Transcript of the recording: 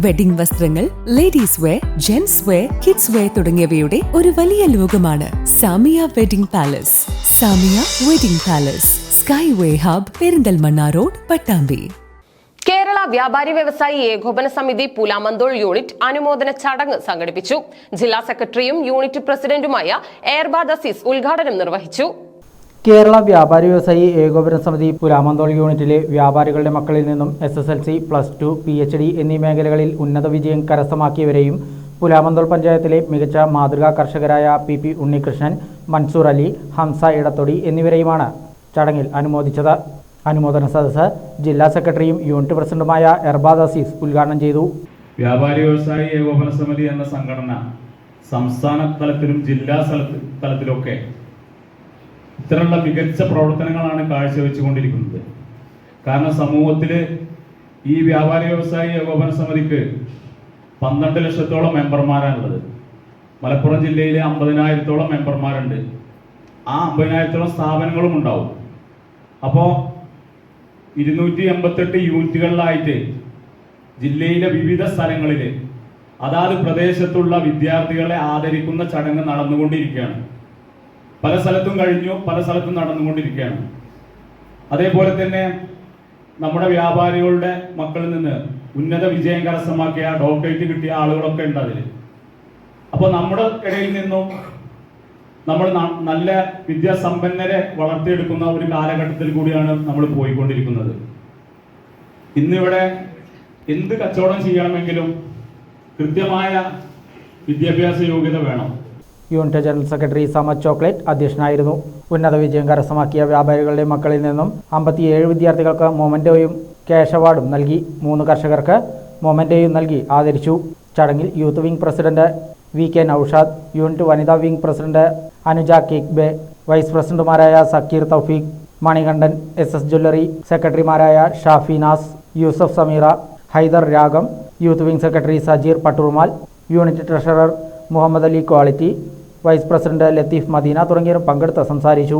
Wedding വസ്ത്രങ്ങൾ ladies wear gents wear kids wear തുടങ്ങിയവയുടെ ഒരു വലിയ ലോകമാണ് Samia wedding palace. Samia wedding palace sky way hub Perinthalmanna road Pattambi. Kerala Vyapari Vyavasayi Ekopana സമിതി Pulamanthole unit അനുമോദന ചടങ്ങ് സംഘടിപ്പിച്ചു. ജില്ലാ സെക്രട്ടറിയും യൂണിറ്റ് പ്രസിഡന്റുമായ എയർബാദ് അസീസ് ഉദ്ഘാടനം നിർവഹിച്ചു. കേരള വ്യാപാരി വ്യവസായി ഏകോപന സമിതി പുരാമന്തോൾ യൂണിറ്റിലെ വ്യാപാരികളുടെ മക്കളിൽ നിന്നും S S L C plus two P H D എന്നീ മേഖലകളിൽ ഉന്നത വിജയം കരസ്ഥമാക്കിയവരെയും പുലാമന്തോൾ പഞ്ചായത്തിലെ മികച്ച മാതൃകാ കർഷകരായ പി പി ഉണ്ണികൃഷ്ണൻ മൻസൂർ അലി ഹംസ ഇടത്തൊടി എന്നിവരെയുമാണ് ചടങ്ങിൽ അനുമോദിച്ചത്. അനുമോദന സദസ്സ് ജില്ലാ സെക്രട്ടറിയും യൂണിറ്റ് പ്രസിഡന്റുമായ എർബാദ് അസീസ് ഉദ്ഘാടനം ചെയ്തു. വ്യാപാരി വ്യവസായി ഏകോപന സമിതി എന്ന സംഘടന സംസ്ഥാന തലത്തിലും ജില്ലാ തലത്തിലൊക്കെ ഇത്തരമുള്ള മികച്ച പ്രവർത്തനങ്ങളാണ് കാഴ്ചവെച്ചുകൊണ്ടിരിക്കുന്നത്. കാരണം സമൂഹത്തിൽ ഈ വ്യാപാരി വ്യവസായി ഏകോപന സമിതിക്ക് പന്ത്രണ്ട് ലക്ഷത്തോളം മെമ്പർമാരാണുള്ളത്. മലപ്പുറം ജില്ലയിലെ അമ്പതിനായിരത്തോളം മെമ്പർമാരുണ്ട്. ആ അമ്പതിനായിരത്തോളം സ്ഥാപനങ്ങളും ഉണ്ടാവും. അപ്പോൾ ഇരുന്നൂറ്റി എൺപത്തെട്ട് യൂണിറ്റുകളിലായിട്ട് ജില്ലയിലെ വിവിധ സ്ഥലങ്ങളിൽ അതാത് പ്രദേശത്തുള്ള വിദ്യാർത്ഥികളെ ആദരിക്കുന്ന ചടങ്ങ് നടന്നുകൊണ്ടിരിക്കുകയാണ്. പല സ്ഥലത്തും കഴിഞ്ഞു പല സ്ഥലത്തും നടന്നുകൊണ്ടിരിക്കുകയാണ്. അതേപോലെ തന്നെ നമ്മുടെ വ്യാപാരികളുടെ മക്കളിൽ നിന്ന് ഉന്നത വിജയം കരസ്ഥമാക്കിയ ഡോക്ടറേറ്റ് കിട്ടിയ ആളുകളൊക്കെ ഉണ്ട് അതിൽ അപ്പോൾ നമ്മുടെ ഇടയിൽ നിന്നും നമ്മൾ നല്ല വിദ്യാസമ്പന്നരെ വളർത്തിയെടുക്കുന്ന ഒരു കാലഘട്ടത്തിൽ കൂടിയാണ് നമ്മൾ പോയിക്കൊണ്ടിരിക്കുന്നത്. ഇന്നിവിടെ എന്ത് കച്ചവടം ചെയ്യണമെങ്കിലും കൃത്യമായ വിദ്യാഭ്യാസ യോഗ്യത വേണം. Unit general secretary Samad chocolate അധ്യക്ഷനായിരുന്നു. ഉന്നത വിജയം കരസ്ഥമാക്കിയ വ്യാപാരികളുടെ മക്കളിൽ നിന്നും അമ്പത്തിയേഴ് വിദ്യാർത്ഥികൾക്ക് മൊമന്റോയും ക്യാഷ് അവാർഡും നൽകി. മൂന്ന് കർഷകർക്ക് മൊമന്റോയും നൽകി ആദരിച്ചു. ചടങ്ങിൽ youth wing president V K Naushad unit വനിതാ വിംഗ് പ്രസിഡന്റ് അനുജ കിക്ബെ വൈസ് പ്രസിഡന്റുമാരായ Sakeer Thoufeeq Manikandan S S jewellery സെക്രട്ടറിമാരായ Shafinas Yusuf Sameera Haider Ragam youth wing secretary Sajeer പട്ടൂർമാൽ unit treasurer Muhammad Ali quality vice president Latheef Madina തുടങ്ങിയവരും പങ്കെടുത്ത് സംസാരിച്ചു